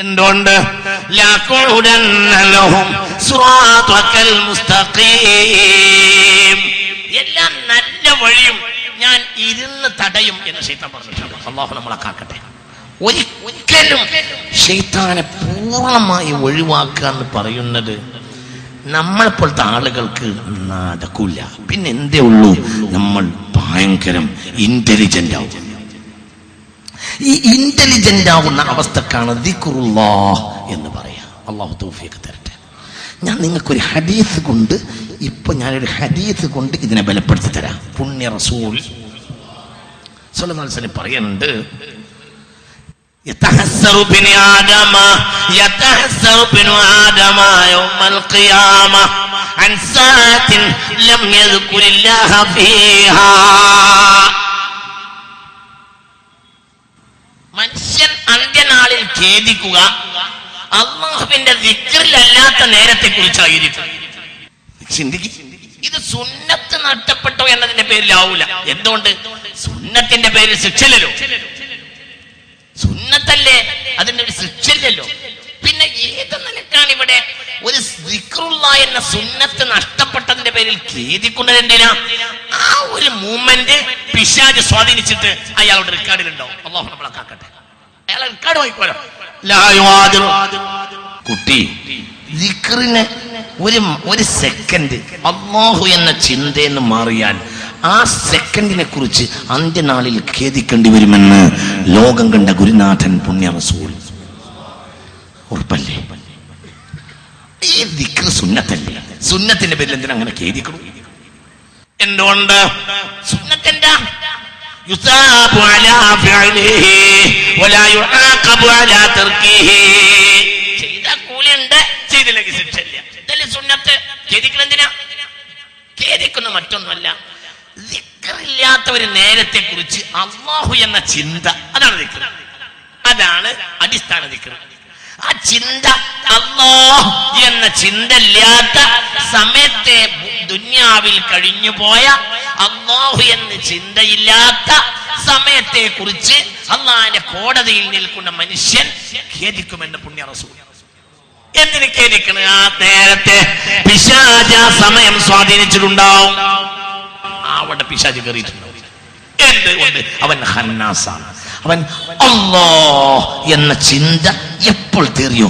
എന്തുകൊണ്ട്? എല്ലാ നല്ല വഴിയും ഞാൻ ഇരുന്ന് തടയും എന്ന് ശൈത്താൻ പറഞ്ഞിട്ടുണ്ട് അള്ളാഹു നമ്മളെ കാക്കട്ടെ. ഒരി- ഒരിക്കലും ശൈത്താനെ പൂർണമായി ഒഴിവാക്കുക എന്ന് പറയുന്നത് നമ്മളെപ്പോലത്തെ ആളുകൾക്ക് നടക്കൂല പിന്നെ എന്തേ ഉള്ളൂ? നമ്മൾ ഭയങ്കരം ഇന്റലിജന്റ് ആവും. ഈ ഇന്റലിജന്റ് ആവുന്ന അവസ്ഥക്കാണ് ദിക്റുല്ലാ എന്ന് പറയാ അള്ളാഹു തൗഫീഖ് തരട്ടെ ഞാൻ നിങ്ങൾക്കൊരു ഹദീസ് കൊണ്ട് ഇപ്പൊ ഞാനൊരു ഹദീസ് കൊണ്ട് ഇതിനെ ബലപ്പെടുത്തി തരാം പുണ്യ റസൂൽ സ്വലം പറയുന്നുണ്ട് يتحسر بن آدم يتحسر بن آدم يوم القيامة عن ساعة لم يذكر الله فيها അന്ത്യനാളിൽ ഖേദിക്കുക അള്ളാഹുവിന്റെ വിക്രിലല്ലാത്ത നേരത്തെ കുറിച്ചായിരിക്കും ഇത് സുന്നത്ത് നഷ്ടപ്പെട്ടോ എന്നതിന്റെ പേരിലാവൂല. എന്തുകൊണ്ട്? സുന്നത്തിന്റെ പേരിൽ ശിക്ഷല്ലോ സുന്നത്തല്ലേ? അതിന്റെ ഒരു ശിക്ഷയില്ലല്ലോ. പിന്നെ ഏത് നിലക്കാണ് ഇവിടെ ഒരു സിക്റുള്ള എന്ന സുന്നത്ത് നഷ്ടപ്പെട്ടതിന്റെ പേരിൽ ഖേദിക്കുന്നത് എന്തിനാ? ആ ഒരു മൂമെന്റ് പിശാജ് സ്വാധീനിച്ചിട്ട് അയാളുടെ റെക്കോർഡിലുണ്ടാവും അള്ളാഹു നമ്മളെ കാക്കട്ടെ. അയാളെ റെക്കോർഡ് വായിക്കോലോ കുട്ടി. ദിക്റിന് ഒരു ഒരു സെക്കൻഡ് അള്ളാഹു എന്ന ചിന്തയെന്ന് മാറിയാൽ ആ സെക്കൻഡിനെ കുറിച്ച് അന്ത്യനാളിൽ ഖേദിക്കേണ്ടി വരുമെന്ന് ലോകം കണ്ട ഗുരുനാഥൻ പുണ്യ റസൂൽ ഉറപ്പല്ലേ? ഈ ദിക്ർ സുന്നത്തല്ലേ? സുന്നത്തിന്റെ പേരിൽ എന്തിനാ അങ്ങനെ ഖേദിക്കണം? എന്തുകൊണ്ട്? സുന്നത്തെന്താ يثاب على فعله ولا يعاقب على تركه ചെയ്ത കൂലിയുണ്ട് ചെയ്തില്ലെങ്കിൽ ശിക്ഷയില്ല ഇതല്ലേ സുന്നത്ത് ഖേദിക്കണം എന്തിനാ ഖേദിക്കുന്ന മറ്റൊന്നുമല്ല ദിക്റില്ലാത്ത ഒരു നേരത്തെ കുറിച്ച് അള്ളാഹു എന്ന ചിന്ത അതാണ് ദിക്ർ അതാണ് അടിസ്ഥാന ദിക്ർ ആ ചിന്ത അള്ളാഹ് എന്ന ചിന്ത ഇല്ലാത്ത സമയത്തെ ദുന്യാവിൽ കഴിഞ്ഞു പോയ അള്ളാഹു എന്ന് ചിന്തയില്ലാത്ത സമയത്തെ കുറിച്ച് അള്ളാഹിന്റെ കോടതിയിൽ നിൽക്കുന്ന മനുഷ്യൻ ഖേദിക്കുമെന്ന് പുണ്യ റസൂൽ എന്തിന് ഖേദിക്കണ്? ആ നേരത്തെ പിശാച സമയം സ്വാധീനിച്ചിട്ടുണ്ടാവും. അവിടെ പിശാച് കയറിയിട്ടുണ്ടാവും. എന്തുകൊണ്ട് അവൻ ഹന്നാസാണ് അവൻ അല്ലോ എന്ന ചിന്ത എപ്പോൾ തീറിയോ?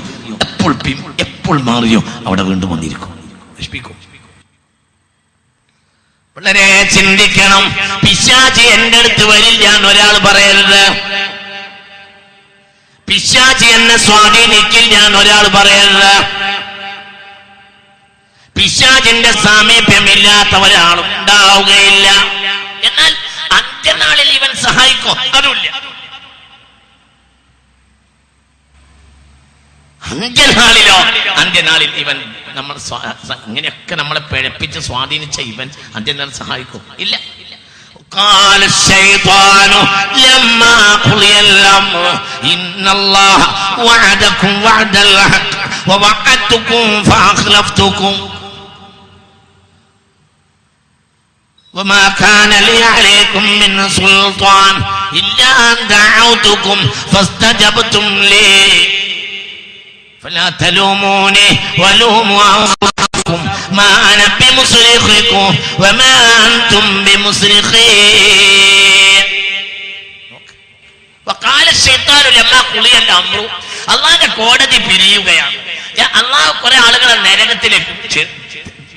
എപ്പോൾ എപ്പോൾ മാറിയോ? അവിടെ വീണ്ടും വന്നിരിക്കും. വിഷമിക്കും വളരെ ചിന്തിക്കണം. പിശാചി എന്റെ അടുത്ത് വരില്ല എന്ന് ഒരാൾ പറയരുത്. പിശാചി എന്നെ സ്വാധീനിക്കില്ല എന്ന് ഒരാൾ പറയരുത്. പിശാചിന്റെ സാമീപ്യമില്ലാത്ത ഒരാൾ ഉണ്ടാവുകയില്ല. എന്നാൽ അന്ത്യനാളിൽ ഇവൻ സഹായിക്കും? അതുമില്ല. അന്ത്യനാളിലോ? അന്ത്യനാളിൽ ഇവൻ നമ്മൾ സ്വാ- സ- ഇങ്ങനെയൊക്കെ നമ്മളെ പിഴപ്പിച്ച് സ്വാധീനിച്ച ഇവൻ അന്ത്യനാളിൽ സഹായിക്കും ഇല്ല قال الشيطان لما قضي الأمر إن الله وعدكم وعد الحق ووعدتكم فأخلفتكم وما كان لي عليكم من سلطان إلا أن دعوتكم فاستجبتم لي فلا تلوموني ولوموا أنفسكم ما أنا بمصرخكم وما أنتم بمصرخي وقال الشيطان لما قضي الأمر അള്ളാന്റെ കോടതി പിരിയുകയാണ് ഞാൻ അള്ളാഹ് കുറെ ആളുകളെ നരകത്തിലേക്ക് ചെ-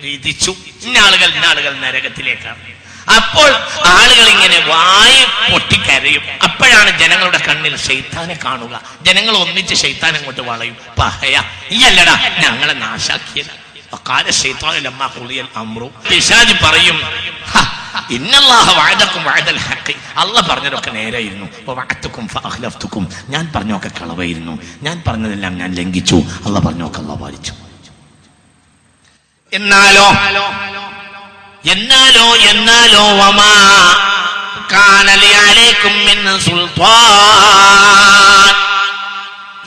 വിധിച്ചു ഇന്ന ആളുകൾ ഇന്ന ആളുകൾ നരകത്തിലേക്കാണ് അപ്പോൾ ആളുകൾ ഇങ്ങനെ വായി പൊട്ടിക്കരയും. അപ്പോഴാണ് ജനങ്ങളുടെ കണ്ണിൽ ശൈത്താനെ കാണുക. ജനങ്ങൾ ഒന്നിച്ച് ശൈത്താൻ അങ്ങോട്ട് വളയും. പഹയ ഈ അല്ലടാ ഞങ്ങളെ നാശാക്കിയത്. കാല ഷെയ്ത്താനിലമ്മ കുളിയൽ അമ്രു. പിശാജ് പറയും "ഹ, ഇന്നല്ലാഹ വഅദക്കും വഅദൽ ഹഖ്. അല്ല പറഞ്ഞതൊക്കെ നേരായിരുന്നു. ഞാൻ പറഞ്ഞൊക്കെ കളവായിരുന്നു. ഞാൻ പറഞ്ഞതെല്ലാം ഞാൻ ലംഘിച്ചു. അല്ല പറഞ്ഞൊക്കെ അല്ല പാലിച്ചു. എന്നാലോ? എന്നാലോ എന്നാലോ വമാ കാനലിയാലേക്കും സുൽത്താൻ.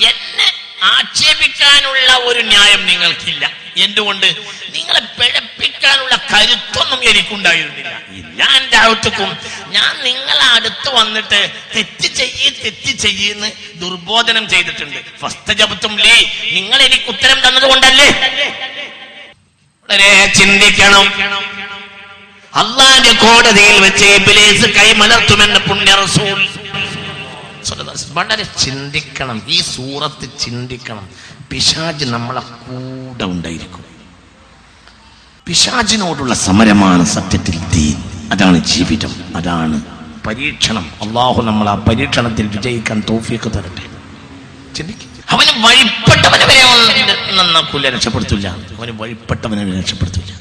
എന്നെ ആക്ഷേപിക്കാനുള്ള ഒരു ന്യായം നിങ്ങൾക്കില്ല. എന്തുകൊണ്ട്? നിങ്ങളെ പിഴപ്പിക്കാനുള്ള കരുത്തൊന്നും എനിക്കുണ്ടായിരുന്നില്ല. ഞാൻ അടുത്തുക്കും ഞാൻ നിങ്ങളെ അടുത്ത് വന്നിട്ട് തെറ്റ് ചെയ്യ് തെറ്റ് ചെയ്യുന്ന് ദുർബോധനം ചെയ്തിട്ടുണ്ട്. ഫസ്റ്റ് ജപത്തും ലീ നിങ്ങൾ എനിക്ക് ഉത്തരം തന്നത് കൊണ്ടല്ലേ വളരെ ചിന്തിക്കണം. അള്ളാന്റെ കോടതിയിൽ വെച്ച് ഇബ്ലീസ് കൈമലർത്തുമെന്ന് പുണ്യ റസൂൽ വളരെ ചിന്തിക്കണം ഈ സൂറത്ത് ചിന്തിക്കണം. പിശാജ് നമ്മളെ കൂടെ ഉണ്ടായിരിക്കും. പിശാജിനോടുള്ള സമരമാണ് സത്യത്തിൽ ദീൻ. അതാണ് ജീവിതം അതാണ് പരീക്ഷണം. അള്ളാഹു നമ്മൾ ആ പരീക്ഷണത്തിൽ വിജയിക്കാൻ തോഫിയൊക്കെ തരട്ടെ. അവന് വഴിപ്പെട്ടവനെ വരെ നന്നാക്കൂല രക്ഷപ്പെടുത്തില്ല അവന് വഴിപ്പെട്ടവനെ രക്ഷപ്പെടുത്തില്ല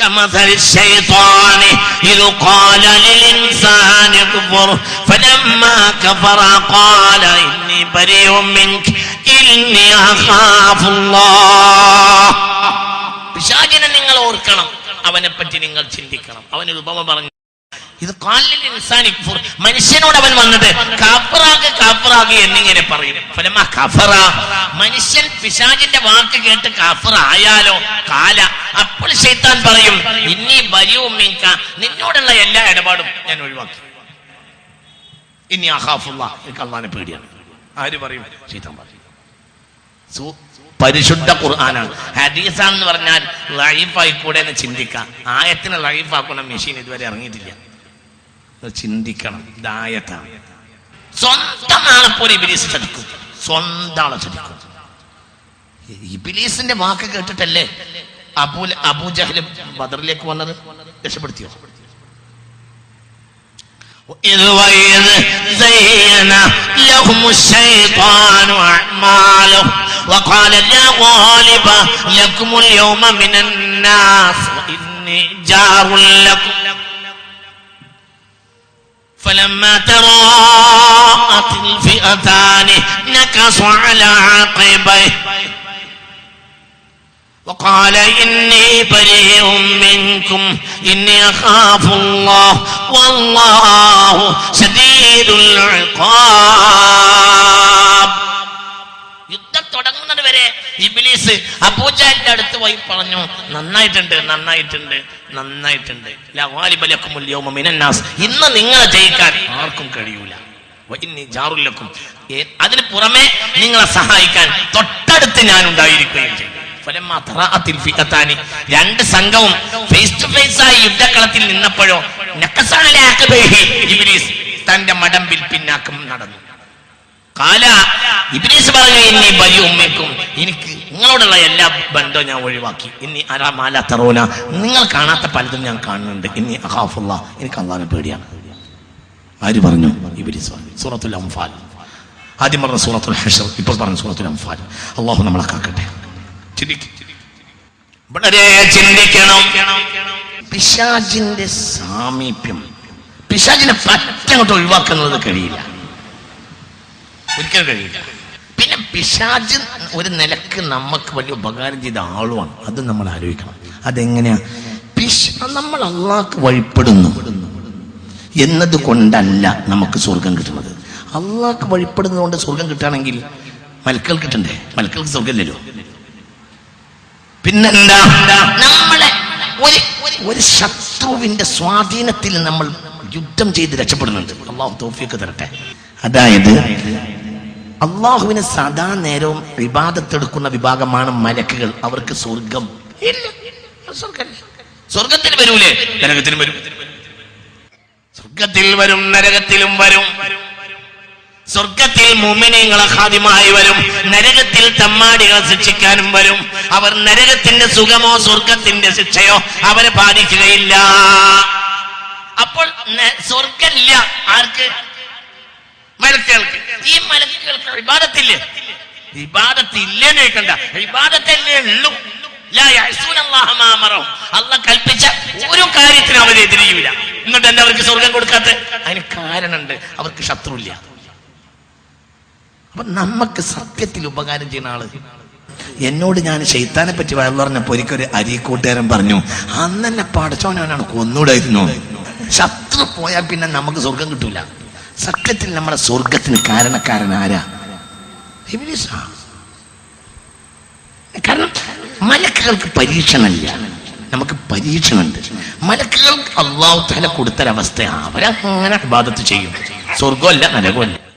كمثل الشيطان إذ قال للإنسان اكفر فلما كفر قال إني بريء منك إني أخاف الله പിശാചിനെ നിങ്ങൾ ഓർക്കണം അവനെ പറ്റി നിങ്ങൾ ചിന്തിക്കണം അവനൊരു ഉപമ പറഞ്ഞു ഇത് കാലിൽ ഇൻസാനി കുഫർ. മനുഷ്യനോട് അവൻ വന്നത് കാഫറാകെ കാഫറാകെ എന്നിങ്ങനെ പറയും ഫലമ കഫറ മനുഷ്യൻ പിശാചിന്റെ വാക്ക് കേട്ട് കാഫർ ആയാലോ കാല. അപ്പോൾ ശൈത്താൻ പറയും ഇനി ബലിയും മിങ്ക നിന്നോടുള്ള എല്ലാ ഇടപാടും ഞാൻ ഒഴിവാക്കി. ഇനി അഹാഫുള്ള കള്ളാനെ പേടിയാണ്. ആര് പറയും? ശൈത്താൻ പറയും. പരിശുദ്ധ ഖുർആനാണ്. ഹദീസാണെന്ന് പറഞ്ഞാൽ ലൈഫായി കൂടെ എന്ന് ചിന്തിക്കാം. ആയത്തിന് ലൈഫാക്കുന്ന മെഷീൻ ഇതുവരെ ഇറങ്ങിയിട്ടില്ല. ചിന്തിക്കണം. സ്വന്തം ആളെ പോലെ ഇബിലീസ് ചതിക്കും. സ്വന്തം ആളെ ചതിക്കും. ഇബിലീസിന്റെ വാക്ക് കേട്ടിട്ടല്ലേ അബൂ അബൂജഹല് ബദറിലേക്ക് വന്നത് രക്ഷപ്പെടുത്തിയോ إذ وإذ زين لهم الشيطان أعمالهم وقال لا غالب لكم اليوم من الناس وإني جار لكم فلما تراءت الفئتان نكص على عقبيه وقال إني بريء منكم إني أخاف الله والله شديد العقاب യുദ്ധം തുടങ്ങുന്നത് വരെ ഇബിലീസ് അബൂജാലിന്റെ അടുത്ത് പോയി പറഞ്ഞു നന്നായിട്ടുണ്ട് നന്നായിട്ടുണ്ട് നന്നായിട്ടുണ്ട് ലവാലിബലക്കും മിനന്നാസ് ഇന്ന് നിങ്ങളെ ജയിക്കാൻ ആർക്കും കഴിയൂല വഇന്നി ജാറുലക്കും ഏ- അതിന് പുറമെ നിങ്ങളെ സഹായിക്കാൻ തൊട്ടടുത്ത് ഞാൻ ഉണ്ടായിരിക്കുകയും ചെയ്യും ഫലമാ തറാഅത്തിൽ ഫിഅത്താനി. രണ്ട് സംഘവും ഫേസ് ടു ഫേസ് ആയി യുദ്ധക്കളത്തിൽ നിന്നപ്പോഴോ തന്റെ മടമ്പിൽ പിന്നാക്കം നടന്നു. കാല ഇബിലീസ് പറഞ്ഞു ഇനി ബലി ഉമ്മയ്ക്കും എനിക്ക് നിങ്ങളോടുള്ള എല്ലാ ബന്ധവും ഞാൻ ഒഴിവാക്കി. ഇനി അരാ മാല തറോന. നിങ്ങൾ കാണാത്ത പലതും ഞാൻ കാണുന്നുണ്ട്. ഇനി അഹാഫുള്ള എനിക്ക് അള്ളാഹിനെ പേടിയാണ്. ആര് പറഞ്ഞു? ഇബിലീസ് പറഞ്ഞു. സൂറത്തുൽ അംഫാൽ. ആദ്യം പറഞ്ഞ സൂറത്തുൽ ഹഷർ ഇപ്പോൾ പറഞ്ഞു സൂറത്തുൽ അംഫാൽ. അള്ളാഹു നമ്മളെ കാക്കട്ടെ. വളരെ ചിന്തിക്കണം. പിശാജിന്റെ സാമീപ്യം പിശാജിനെ പറ്റങ്ങോട്ട് ഒഴിവാക്കുന്നത് കഴിയില്ല. ഒരിക്കലും കഴിയില്ല. പിന്നെ പിശാജ് ഒരു നിലയ്ക്ക് നമുക്ക് വലിയ ഉപകാരം ചെയ്ത ആളുമാണ്. അത് നമ്മൾ ആലോചിക്കണം. അതെങ്ങനെയാ? പിശ നമ്മൾ അള്ളാഹ്ക്ക് വഴിപ്പെടുന്നു. എന്നത് കൊണ്ടല്ല നമുക്ക് സ്വർഗം കിട്ടുന്നത്. അള്ളാഹ്ക്ക് വഴിപ്പെടുന്നത് കൊണ്ട് സ്വർഗം കിട്ടുകയാണെങ്കിൽ മലക്കൾ കിട്ടണ്ടേ? മലക്കൾക്ക് സ്വർഗമില്ലല്ലോ പിന്നെന്താ? നമ്മളെ ഒരു ഒരു ശത്രുവിന്റെ സ്വാധീനത്തിൽ നമ്മൾ യുദ്ധം ചെയ്ത് രക്ഷപ്പെടുന്നുണ്ട്. അള്ളാഹു തോഫിയൊക്കെ തരട്ടെ. അതായത് അള്ളാഹുവിന് സദാ നേരവും വിവാദത്തെടുക്കുന്ന വിഭാഗമാണ് മലക്കുകൾ. അവർക്ക് സ്വർഗം. ഇല്ല. സ്വർഗത്തിന് സ്വർഗത്തിൽ വരൂലേ? നരകത്തിലും വരും. സ്വർഗത്തിൽ വരും നരകത്തിലും വരും. സ്വർഗത്തിൽ മുമിനങ്ങളെ ഹാദിമായി വരും. നരകത്തിൽ തമ്മാടികളെ ശിക്ഷിക്കാനും വരും. അവർ നരകത്തിന്റെ സുഖമോ സ്വർഗത്തിന്റെ ശിക്ഷയോ അവരെ ബാധിക്കുകയില്ല. അപ്പോൾ സ്വർഗല്ല ആർക്ക്? മലക്കുകൾക്ക്. ഈ മലക്കുകൾക്ക് വിവാദത്തില്ലേ വിവാദത്തില്ലെന്ന് കേൾക്കണ്ട വിവാദത്തല്ലേ ഉള്ളൂ. ലാ യഅ്സൂന മാ അമറഹും. അള്ളാഹ് കൽപ്പിച്ച ഒരു കാര്യത്തിനും അവരെ എതിരിയില്ല എന്നിട്ട് എന്താ അവർക്ക് സ്വർഗം കൊടുക്കാത്ത അതിന് കാരണമുണ്ട്. അവർക്ക് ശത്രുവില്ല. അപ്പൊ നമുക്ക് സത്യത്തിൽ ഉപകാരം ചെയ്യുന്ന ആൾ. എന്നോട് ഞാൻ ഷെയ്ത്താനെ പറ്റി വയൽ പറഞ്ഞപ്പോ ഒരിക്കൽ അരിക്കൂട്ടുകാരൻ പറഞ്ഞു അന്ന് തന്നെ പടച്ചോനാണ് കൊന്നൂടായിരുന്നു. ശത്രു പോയാൽ പിന്നെ നമുക്ക് സ്വർഗം കിട്ടൂല. സത്യത്തിൽ നമ്മുടെ സ്വർഗത്തിന് കാരണക്കാരൻ ആരാ. കാരണം മലക്കുകൾക്ക് പരീക്ഷണമില്ല. നമുക്ക് പരീക്ഷണമുണ്ട്. മലക്കുകൾക്ക് അള്ളാഹു തല കൊടുത്തൊരവസ്ഥ അവരങ്ങനെ ബാധത്ത് ചെയ്യും. സ്വർഗമല്ല നരകമല്ല.